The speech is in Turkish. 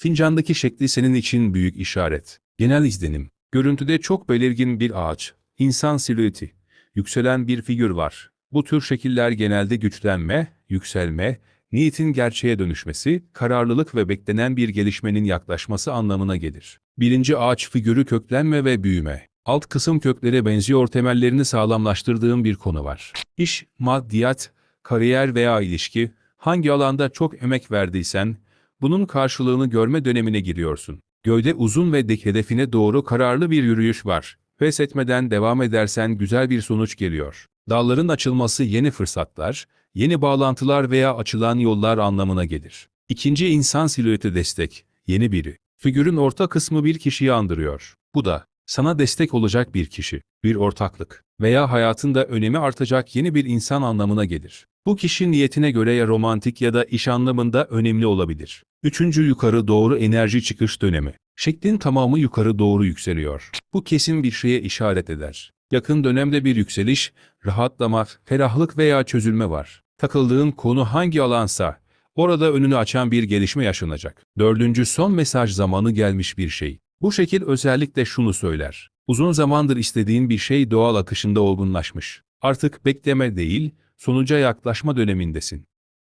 Fincandaki şekli senin için büyük işaret. Genel izlenim. Görüntüde çok belirgin bir ağaç, insan silüeti, yükselen bir figür var. Bu tür şekiller genelde güçlenme, yükselme, niyetin gerçeğe dönüşmesi, kararlılık ve beklenen bir gelişmenin yaklaşması anlamına gelir. Birinci ağaç figürü köklenme ve büyüme. Alt kısım köklere benziyor temellerini sağlamlaştırdığım bir konu var. İş, maddiyat, kariyer veya ilişki, hangi alanda çok emek verdiysen, bunun karşılığını görme dönemine giriyorsun. Gövde uzun ve dik hedefine doğru kararlı bir yürüyüş var. Pes etmeden devam edersen güzel bir sonuç geliyor. Dalların açılması yeni fırsatlar, yeni bağlantılar veya açılan yollar anlamına gelir. İkinci insan silüeti destek, yeni biri. Figürün orta kısmı bir kişiyi andırıyor. Bu da sana destek olacak bir kişi, bir ortaklık veya hayatında önemi artacak yeni bir insan anlamına gelir. Bu kişi niyetine göre ya romantik ya da iş anlamında önemli olabilir. Üçüncü yukarı doğru enerji çıkış dönemi. Şeklin tamamı yukarı doğru yükseliyor. Bu kesin bir şeye işaret eder. Yakın dönemde bir yükseliş, rahatlama, ferahlık veya çözülme var. Takıldığın konu hangi alansa, orada önünü açan bir gelişme yaşanacak. Dördüncü son mesaj zamanı gelmiş bir şey. Bu şekil özellikle şunu söyler. Uzun zamandır istediğin bir şey doğal akışında olgunlaşmış. Artık bekleme değil, sonuca yaklaşma dönemindesin.